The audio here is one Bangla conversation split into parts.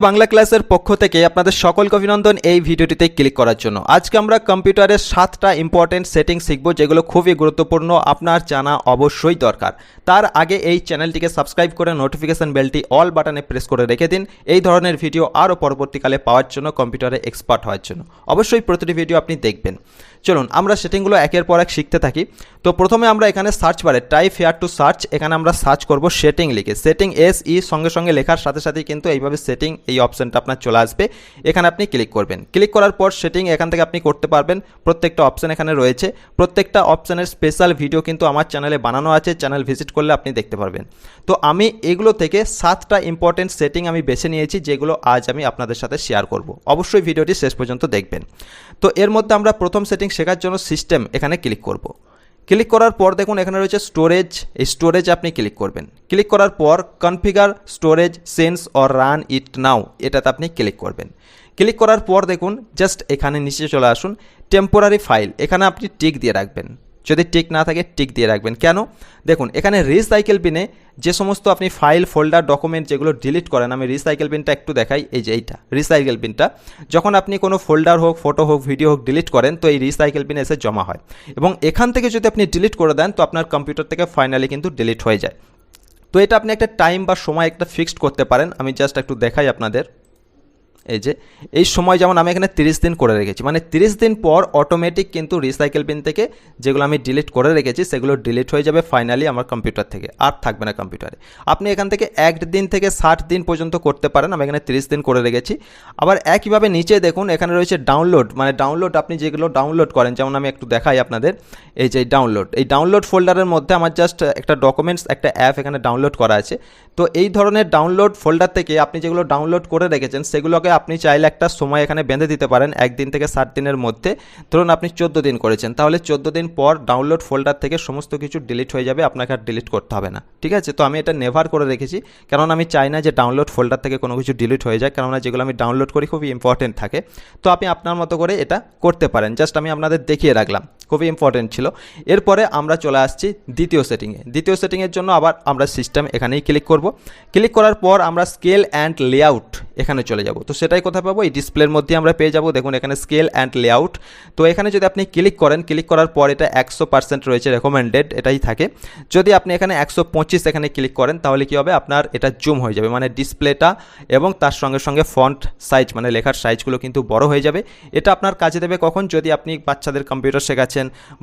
বাংলা ক্লাসের পক্ষ থেকে আপনাদের সকলকে অভিনন্দন এই ভিডিওটিতে ক্লিক করার জন্য। আজকে আমরা কম্পিউটারের সাতটা ইম্পর্টেন্ট সেটিং শিখব, যেগুলো খুবই গুরুত্বপূর্ণ, আপনার জানা অবশ্যই দরকার। তার আগে এই চ্যানেলটিকে সাবস্ক্রাইব করে নোটিফিকেশন বেলটি অল বাটনে প্রেস করে রেখে দিন। এই ধরনের ভিডিও আরও পরবর্তীকালে পাওয়ার জন্য কম্পিউটারে এক্সপার্ট হওয়ার জন্য। অবশ্যই প্রতিটি ভিডিও আপনি দেখবেন। চলুন, আমরা সেটিংগুলো একের পর এক শিখতে থাকি। তো প্রথমে আমরা এখানে সার্চ বারে টাইপ হেয়ার টু সার্চ এখানে আমরা সার্চ করব সেটিং লিখে। সেটিং এস ই সঙ্গে সঙ্গে লেখার সাথে সাথেই কিন্তু এইভাবে সেটিং এই অপশানটা আপনার চলে আসবে। এখানে আপনি ক্লিক করবেন। ক্লিক করার পর সেটিং এখান থেকে আপনি করতে পারবেন। প্রত্যেকটা অপশান এখানে রয়েছে। প্রত্যেকটা অপশানের স্পেশাল ভিডিও কিন্তু আমার চ্যানেলে বানানো আছে। চ্যানেল ভিজিট করলে আপনি দেখতে পারবেন। তো আমি এগুলো থেকে সাতটা ইম্পর্টেন্ট সেটিং আমি বেছে নিয়েছি, যেগুলো আজ আমি আপনাদের সাথে শেয়ার করব। অবশ্যই ভিডিওটি শেষ পর্যন্ত দেখবেন। তো এর মধ্যে আমরা প্রথম সেটিং শেখার জন্য সিস্টেম এখানে ক্লিক করব। ক্লিক করার পর দেখুন এখানে রয়েছে স্টোরেজ এই স্টোরেজ আপনি ক্লিক করবেন। ক্লিক করার পর configure storage sense or run it now এটাতে আপনি ক্লিক করবেন। ক্লিক করার পর দেখুন জাস্ট এখানে নিচে চলে আসুন টেম্পোরারি ফাইল এখানে আপনি টিক দিয়ে রাখবেন। যদি টিক না থাকে টিক দিয়ে রাখবেন। কেন? দেখুন, এখানে রিসাইকেল বিনে যে সমস্ত আপনি ফাইল ফোল্ডার ডকুমেন্ট যেগুলো ডিলিট করেন, আমি রিসাইকেল বিনটা একটু দেখাই, এই যে এইটা রিসাইকেল বিনটা যখন আপনি কোনো ফোল্ডার হোক ফটো হোক ভিডিও হোক ডিলিট করেন, তো এই রিসাইকেল বিনে এসে জমা হয়। এবং এখান থেকে যদি আপনি ডিলিট করে দেন, তো আপনার কম্পিউটার থেকে ফাইনালি কিন্তু ডিলিট হয়ে যায়। তো এটা আপনি একটা টাইম বা সময় একটা ফিক্সড করতে পারেন। আমি জাস্ট একটু দেখাই আপনাদের। এই যে, এই সময় যেমন আমি এখানে তিরিশ দিন করে রেখেছি মানে তিরিশ দিন পর অটোমেটিক কিন্তু রিসাইকেল বিন থেকে যেগুলো আমি ডিলিট করে রেখেছি, সেগুলো ডিলিট হয়ে যাবে ফাইনালি আমার কম্পিউটার থেকে, আর থাকবে না কম্পিউটারে আপনি এখান থেকে এক দিন থেকে ষাট দিন পর্যন্ত করতে পারেন, আমি এখানে তিরিশ দিন করে রেখেছি। আবার একইভাবে নিচে দেখুন, এখানে রয়েছে ডাউনলোড মানে ডাউনলোড আপনি যেগুলো ডাউনলোড করেন, যেমন আমি একটু দেখাই আপনাদের, এই যে ডাউনলোড এই ডাউনলোড ফোল্ডারের মধ্যে আমার জাস্ট একটা ডকুমেন্টস একটা অ্যাপ এখানে ডাউনলোড করা আছে। তো এই ধরনের ডাউনলোড ফোল্ডার থেকে আপনি যেগুলো ডাউনলোড করে রেখেছেন, সেগুলোকে আপনি চাইলে একটা সময় এখানে বেঁধে দিতে পারেন একদিন থেকে সাত দিনের মধ্যে। ধরুন আপনি চোদ্দ দিন করেছেন, তাহলে চোদ্দ দিন পর ডাউনলোড ফোল্ডার থেকে সমস্ত কিছু ডিলিট হয়ে যাবে, আপনাকে আর ডিলিট করতে হবে না, ঠিক আছে? তো আমি এটা নেভার করে রেখেছি কারণ আমি চাই না যে ডাউনলোড ফোল্ডার থেকে কোনো কিছু ডিলিট হয়ে যায়, কেননা যেগুলো আমি ডাউনলোড করি খুবই ইম্পর্টেন্ট থাকে। তো আপনি আপনার মতো করে এটা করতে পারেন জাস্ট আমি আপনাদের দেখিয়ে রাখলাম। খুবই ইম্পর্টেন্ট ছিল। এরপরে আমরা চলে আসছি দ্বিতীয় সেটিংয়ে দ্বিতীয় সেটিংয়ের জন্য আবার আমরা সিস্টেম এখানেই ক্লিক করব। ক্লিক করার পর আমরা স্কেল অ্যান্ড লেআউট এখানে চলে যাব। তো সেটাই কোথায় পাবো? এই ডিসপ্লের মধ্যে আমরা পেয়ে যাব। দেখুন এখানে স্কেল অ্যান্ড লেআউট তো এখানে যদি আপনি ক্লিক করেন ক্লিক করার পর এটা একশো পার্সেন্ট রয়েছে রেকমেন্ডেড এটাই থাকে। যদি আপনি এখানে একশো পঁচিশ এখানে ক্লিক করেন, তাহলে কী হবে? আপনার এটা জুম হয়ে যাবে। মানে ডিসপ্লেটা এবং তার সঙ্গে সঙ্গে ফন্ট সাইজ মানে লেখার সাইজগুলো কিন্তু বড় হয়ে যাবে। এটা আপনার কাজে দেবে কখন? যদি আপনি বাচ্চাদের কম্পিউটার শেখাচ্ছেন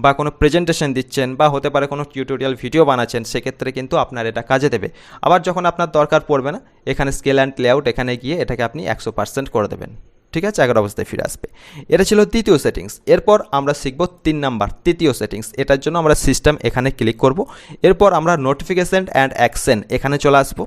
বা কোনো প্রেজেন্টেশন দিচ্ছেন বা হতে পারে কোনো টিউটোরিয়াল ভিডিও বানাচ্ছেন, সেক্ষেত্রে কিন্তু আপনার এটা কাজে দেবে। আবার যখন আপনার দরকার পড়বে না, এখানে স্কেল অ্যান্ড লেআউট এখানে গিয়ে এটাকে আপনি একশো পার্সেন্ট করে দেবেন। ঠিক আছে? আগের অবস্থায় ফিরে আসবে। এটা ছিল দ্বিতীয় সেটিংস এরপর আমরা শিখব তিন নাম্বার, তৃতীয় সেটিংস এটার জন্য আমরা সিস্টেম এখানে ক্লিক করব। এরপর আমরা নোটিফিকেশন অ্যান্ড অ্যাকশন এখানে চলে আসব।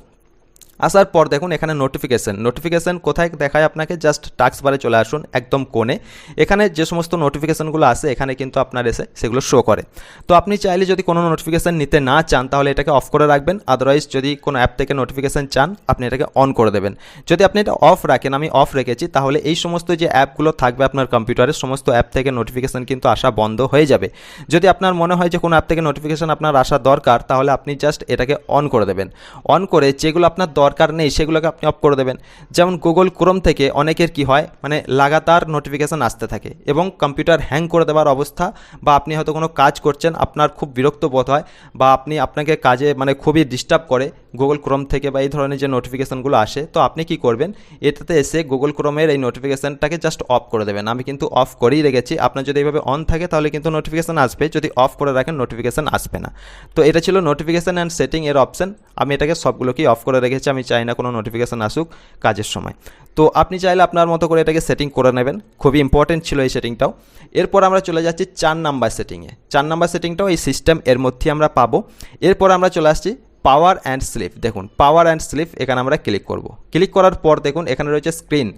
আসার পর দেখুন এখানে নোটিফিকেশান নোটিফিকেশান কোথায় দেখায় আপনাকে? জাস্ট টাক্স বারে চলে আসুন, একদম কোণে। এখানে যে সমস্ত নোটিফিকেশানগুলো আসে, এখানে কিন্তু আপনার এসে সেগুলো শো করে। তো আপনি চাইলে যদি কোনো নোটিফিকেশান নিতে না চান, তাহলে এটাকে অফ করে রাখবেন। আদারওয়াইজ যদি কোনো অ্যাপ থেকে নোটিফিকেশান চান, আপনি এটাকে অন করে দেবেন। যদি আপনি এটা অফ রাখেন, আমি অফ রেখেছি, তাহলে এই সমস্ত যে অ্যাপগুলো থাকবে আপনার কম্পিউটারে সমস্ত অ্যাপ থেকে নোটিফিকেশান কিন্তু আসা বন্ধ হয়ে যাবে। যদি আপনার মনে হয় যে কোনো অ্যাপ থেকে নোটিফিকেশান আপনার আসা দরকার, তাহলে আপনি জাস্ট এটাকে অন করে দেবেন। অন করে যেগুলো আপনার দরকার নেই, সেগুলোকে আপনি অফ করে দেবেন। যেমন গুগল ক্রোম থেকে অনেকের কি হয় মানে লাগাতার নোটিফিকেশান আসতে থাকে এবং কম্পিউটার হ্যাং করে দেওয়ার অবস্থা বা আপনি হয়তো কোনো কাজ করছেন, আপনার খুব বিরক্ত বোধ হয় বা আপনি আপনাকে কাজে মানে খুবই ডিস্টার্ব করে গুগল ক্রোম থেকে বা এই ধরনের যে নোটিফিকেশানগুলো আসে, তো আপনি কি করবেন, এটাতে এসে গুগল ক্রোমের এই নোটিফিকেশানটাকে জাস্ট অফ করে দেবেন। আমি কিন্তু অফ করেই রেখেছি, আপনার যদি এইভাবে অন থাকে তাহলে কিন্তু নোটিফিকেশান আসবে, যদি অফ করে রাখেন নোটিফিকেশান আসবে না। তো এটা ছিল নোটিফিকেশান অ্যান্ড সেটিং এর অপশান আমি এটাকে সবগুলোকেই অফ করে রেখেছি আমি চাই না কোনো নোটিফিকেশান আসুক কাজের সময়। তো আপনি চাইলে আপনার মতো করে এটাকে সেটিং করে নেবেন। খুবই ইম্পর্টেন্ট ছিল এই সেটিংটাও এরপর আমরা চলে যাচ্ছি চার নাম্বার সেটিংয়ে চার নাম্বার সেটিংটাও এই সিস্টেম এর মধ্যেই আমরা পাবো। এরপর আমরা চলে আসছি পাওয়ার অ্যান্ড স্লিপ দেখুন পাওয়ার অ্যান্ড স্লিপ এখানে আমরা ক্লিক করব। ক্লিক করার পর দেখুন এখানে রয়েছে স্ক্রিন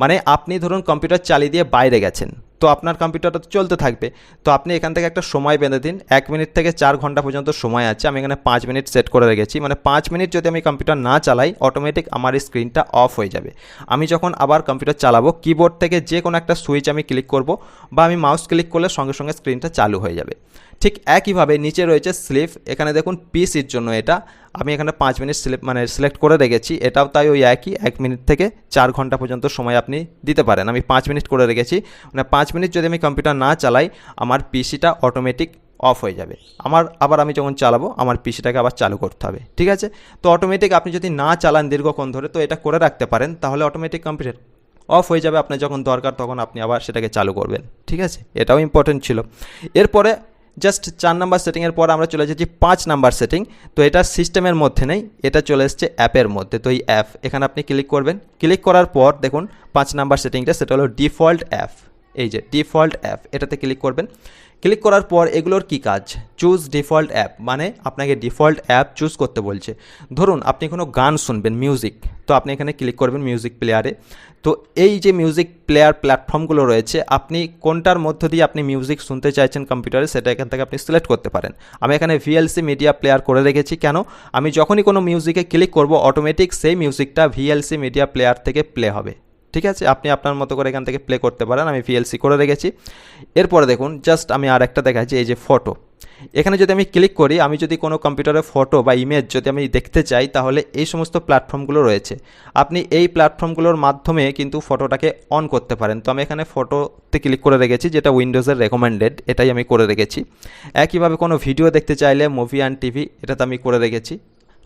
মানে আপনি ধরুন কম্পিউটার চালিয়ে দিয়ে বাইরে গেছেন। তো আপনার কম্পিউটারটা চলতে থাকবে। তো আপনি এখান থেকে একটা সময় বেঁধে দিন। এক মিনিট থেকে চার ঘণ্টা পর্যন্ত সময় আছে। আমি এখানে পাঁচ মিনিট সেট করে রেখেছি। মানে পাঁচ মিনিট যদি আমি কম্পিউটার না চালাই অটোমেটিক আমার স্ক্রিনটা অফ হয়ে যাবে। আমি যখন আবার কম্পিউটার চালাবো কিবোর্ড থেকে যে কোনো একটা সুইচ আমি ক্লিক করব বা আমি মাউস ক্লিক করলে সঙ্গে সঙ্গে স্ক্রিনটা চালু হয়ে যাবে। ঠিক একইভাবে নিচে রয়েছে স্লিপ এখানে দেখুন পিসির জন্য এটা। আমি এখানে পাঁচ মিনিট সিলেক্ট মানে সিলেক্ট করে রেখেছি। এটাও তাই ওই একই। এক মিনিট থেকে চার ঘণ্টা পর্যন্ত সময় আপনি দিতে পারেন। আমি পাঁচ মিনিট করে রেখেছি। মানে পাঁচ মিনিট যদি আমি কম্পিউটার না চালাই, আমার পিসিটা অটোমেটিক অফ হয়ে যাবে। আমার, আবার আমি যখন চালাবো, আমার পিসিটাকে আবার চালু করতে হবে। ঠিক আছে? তো অটোমেটিক আপনি যদি না চালান দীর্ঘক্ষণ ধরে, তো এটা করে রাখতে পারেন, তাহলে অটোমেটিক কম্পিউটার অফ হয়ে যাবে। আপনার যখন দরকার, তখন আপনি আবার সেটাকে চালু করবেন। ঠিক আছে? এটাও ইম্পর্টেন্ট ছিল। এরপরে জাস্ট চার নাম্বার সেটিংয়ের পর আমরা চলে যাচ্ছি পাঁচ নাম্বার সেটিং তো এটা সিস্টেমের মধ্যে নেই, এটা চলে এসছে অ্যাপের মধ্যে। তো এই অ্যাপ এখানে আপনি ক্লিক করবেন। ক্লিক করার পর দেখুন, পাঁচ নাম্বার সেটিংটা সেটা হলো ডিফল্ট অ্যাপ এই যে ডিফল্ট অ্যাপ, এটাতে ক্লিক করবেন। ক্লিক করার পর এগুলোর কি কাজ? চুজ ডিফল্ট অ্যাপ মানে আপনাকে ডিফল্ট অ্যাপ চুজ করতে বলছে। ধরুন, আপনি কোনো গান শুনবেন, মিউজিক, তো আপনি এখানে ক্লিক করবেন মিউজিক প্লেয়ারে তো এই যে মিউজিক প্লেয়ার প্ল্যাটফর্মগুলো রয়েছে, আপনি কোনটার মধ্য দিয়ে আপনি মিউজিক শুনতে চাইছেন কম্পিউটারে, সেটা এখান থেকে আপনি সিলেক্ট করতে পারেন। আমি এখানে ভিএলসি মিডিয়া প্লেয়ার করে রেখেছি। কেন? আমি যখনই কোনো মিউজিকে ক্লিক করব, অটোমেটিক সেই মিউজিকটা ভিএলসি মিডিয়া প্লেয়ার থেকে প্লে হবে। ঠিক আছে? আপনি আপনার মতো করে এখান থেকে প্লে করতে পারেন। আমি ভিএলসি করে রেখেছি। এরপরে দেখুন জাস্ট আমি আর একটা দেখাচ্ছি, এই যে ফটো এখানে যদি আমি ক্লিক করি, আমি যদি কোনো কম্পিউটারে ফটো বা ইমেজ যদি আমি দেখতে চাই, তাহলে এই সমস্ত প্ল্যাটফর্মগুলো রয়েছে। আপনি এই প্ল্যাটফর্মগুলোর মাধ্যমে কিন্তু ফটোটাকে অন করতে পারেন। তো আমি এখানে ফটোতে ক্লিক করে রেখেছি, যেটা উইন্ডোজের রেকমেন্ডেড এটাই আমি করে রেখেছি। একইভাবে কোনো ভিডিও দেখতে চাইলে মুভি অ্যান্ড টিভি এটাতে আমি করে রেখেছি।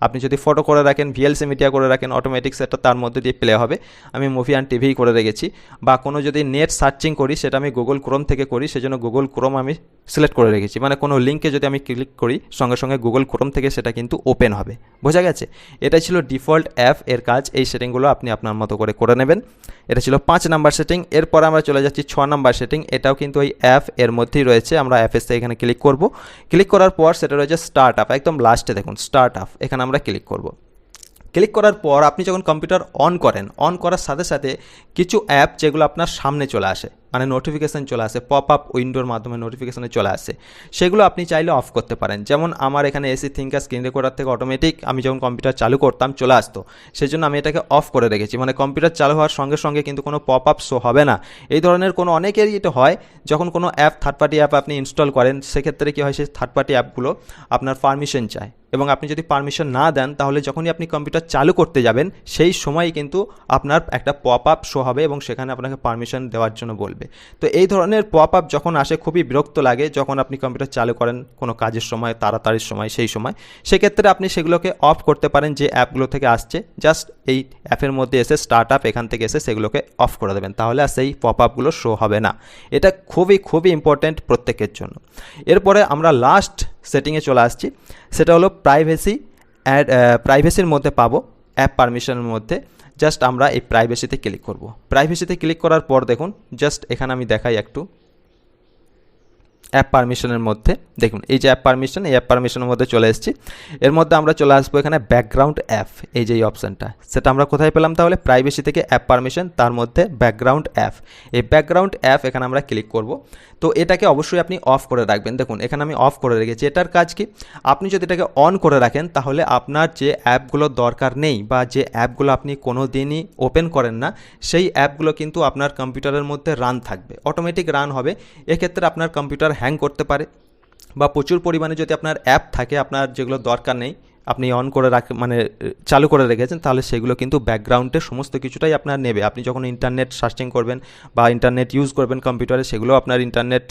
আপনি যদি ফটো করে রাখেন ভিএলসি মিডিয়া করে রাখেন অটোমেটিক সেটা তার মধ্যে দিয়ে প্লে হবে। আমি মুভি অ্যান্ড টিভি করে রেখেছি। বা কোনো যদি নেট সার্চিং করি, সেটা আমি গুগল ক্রোম থেকে করি, সেজন্য গুগল ক্রোম আমি সিলেক্ট করে রেখেছি। মানে কোনো লিঙ্কে যদি আমি ক্লিক করি, সঙ্গে সঙ্গে গুগল ক্রোম থেকে সেটা কিন্তু ওপেন হবে। বোঝা গেছে? এটা ছিল ডিফল্ট অ্যাপ এর কাজ। এই সেটিংগুলো আপনি আপনার মতো করে করে নেবেন। এটা ছিল পাঁচ নাম্বার সেটিং এরপর আমরা চলে যাচ্ছি ছ নাম্বার সেটিং এটাও কিন্তু ওই অ্যাপ এর মধ্যেই রয়েছে। আমরা অ্যাপেসে এখানে ক্লিক করব। ক্লিক করার পর সেটা রয়েছে স্টার্ট আপ একদম লাস্টে দেখুন স্টার্ট আপ এখানে আমরা ক্লিক করব। ক্লিক করার পর আপনি যখন কম্পিউটার অন করেন অন করার সাথে সাথে কিছু অ্যাপ যেগুলো আপনার সামনে চলে আসে মানে নোটিফিকেশান চলে আসে পপ আপ উইন্ডোর মাধ্যমে নোটিফিকেশানে চলে আসে, সেগুলো আপনি চাইলে অফ করতে পারেন। যেমন আমার এখানে এসি থিঙ্কার স্ক্রিন রেকর্ডার থেকে অটোমেটিক আমি যখন কম্পিউটার চালু করতাম, চলে আসতো। সেই জন্য আমি এটাকে অফ করে রেখেছি। মানে কম্পিউটার চালু হওয়ার সঙ্গে সঙ্গে কিন্তু কোনো পপ আপ শো হবে না। এই ধরনের কোনো অনেকেরই এটা হয়, যখন কোনো অ্যাপ থার্ড পার্টি অ্যাপ আপনি ইনস্টল করেন, সেক্ষেত্রে কী হয়, সেই থার্ড পার্টি অ্যাপগুলো আপনার পারমিশন চায়। এবং আপনি যদি পারমিশন না দেন, তাহলে যখনই আপনি কম্পিউটার চালু করতে যাবেন, সেই সময় কিন্তু আপনার একটা পপ আপ শো হবে এবং সেখানে আপনাকে পারমিশন দেওয়ার জন্য বলবে। তো এই ধরনের পপ আপ যখন আসে, খুবই বিরক্ত লাগে যখন আপনি কম্পিউটার চালু করেন কোনো কাজের সময়, তাড়াতাড়ির সময়, সেই সময়। সেক্ষেত্রে আপনি সেগুলোকে অফ করতে পারেন যে অ্যাপগুলো থেকে আসছে জাস্ট এই অ্যাপের মধ্যে এসে স্টার্ট আপ এখান থেকে এসে সেগুলোকে অফ করে দেবেন, তাহলে আর সেই পপ আপগুলো শো হবে না। এটা খুবই খুবই ইম্পর্ট্যান্ট প্রত্যেকের জন্য। এরপরে আমরা লাস্ট সেটিংয়ে চলে আসছি। সেটা হলো প্রাইভেসি অ্যাড প্রাইভেসির মধ্যে পাবো অ্যাপ পারমিশনের মধ্যে। জাস্ট আমরা এই প্রাইভেসিতে ক্লিক করব। প্রাইভেসিতে ক্লিক করার পর দেখুন জাস্ট এখানে আমি দেখাই একটু। অ্যাপ পারমিশনের মধ্যে। দেখুন, এই যে অ্যাপ পারমিশন এই অ্যাপ পারমিশনের মধ্যে চলে এসেছি। এর মধ্যে আমরা চলে আসব এখানে ব্যাকগ্রাউন্ড অ্যাপ এই যে এই অপশানটা সেটা আমরা কোথায় পেলাম তাহলে? প্রাইভেসি থেকে অ্যাপ পারমিশন তার মধ্যে ব্যাকগ্রাউন্ড অ্যাপ এই ব্যাকগ্রাউন্ড অ্যাপ এখানে আমরা ক্লিক করব। তো এটাকে অবশ্যই আপনি অফ করে রাখবেন। দেখুন, এখানে আমি অফ করে রেখেছি। এটার কাজ কি? আপনি যদি এটাকে অন করে রাখেন, তাহলে আপনার যে অ্যাপগুলোর দরকার নেই বা যে অ্যাপগুলো আপনি কোনো দিনই ওপেন করেন না, সেই অ্যাপগুলো কিন্তু আপনার কম্পিউটারের মধ্যে রান থাকবে। অটোমেটিক রান হবে। এক্ষেত্রে আপনার কম্পিউটার হ্যাং করতে পারে বা প্রচুর পরিমাণে যদি আপনার অ্যাপ থাকে, আপনার যেগুলো দরকার নেই, আপনি অন করে রাখ মানে চালু করে রেখেছেন, তাহলে সেগুলো কিন্তু ব্যাকগ্রাউন্ডে সমস্ত কিছুটাই আপনার নেবে। আপনি যখন ইন্টারনেট সার্চিং করবেন বা ইন্টারনেট ইউজ করবেন কম্পিউটারে সেগুলো আপনার ইন্টারনেট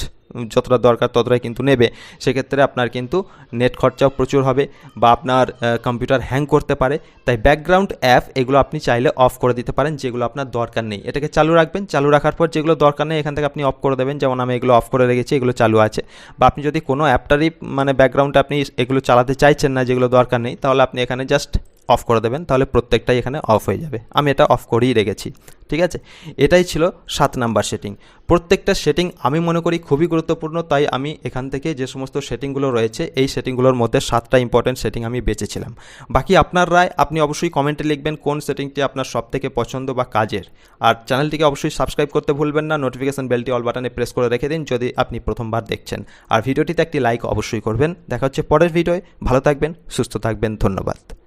যতটা দরকার ততটাই কিন্তু নেবে। সেক্ষেত্রে আপনার কিন্তু নেট খরচাও প্রচুর হবে বা আপনার কম্পিউটার হ্যাং করতে পারে। তাই ব্যাকগ্রাউন্ড অ্যাপ এগুলো আপনি চাইলে অফ করে দিতে পারেন, যেগুলো আপনার দরকার নেই। এটাকে চালু রাখবেন, চালু রাখার পর যেগুলো দরকার নেই এখান থেকে আপনি অফ করে দেবেন। যেমন আমি এগুলো অফ করে রেখেছি, এগুলো চালু আছে। বা আপনি যদি কোনো অ্যাপটারই মানে ব্যাকগ্রাউন্ডে আপনি এগুলো চালাতে চাইছেন না, যেগুলো দরকার নেই, তাহলে আপনি এখানে জাস্ট অফ করে দেবেন, তাহলে প্রত্যেকটাই এখানে অফ হয়ে যাবে। আমি এটা অফ করেই রেখেছি, ঠিক আছে? এটাই ছিল সাত নাম্বার সেটিং প্রত্যেকটা সেটিং আমি মনে করি খুবই গুরুত্বপূর্ণ, তাই আমি এখান থেকে যে সমস্ত সেটিংগুলো রয়েছে, এই সেটিংগুলোর মধ্যে সাতটা ইম্পর্টেন্ট সেটিং আমি বেঁচেছিলাম বাকি আপনার রায় আপনি অবশ্যই কমেন্টে লিখবেন কোন সেটিংটি আপনার সব থেকে পছন্দ বা কাজের। আর চ্যানেলটিকে অবশ্যই সাবস্ক্রাইব করতে ভুলবেন না নোটিফিকেশন বেলটি অল বাটনে প্রেস করে রেখে দিন যদি আপনি প্রথমবার দেখছেন। আর ভিডিওটিতে একটি লাইক অবশ্যই করবেন। দেখা হচ্ছে পরের ভিডিওয় ভালো থাকবেন, সুস্থ থাকবেন, ধন্যবাদ।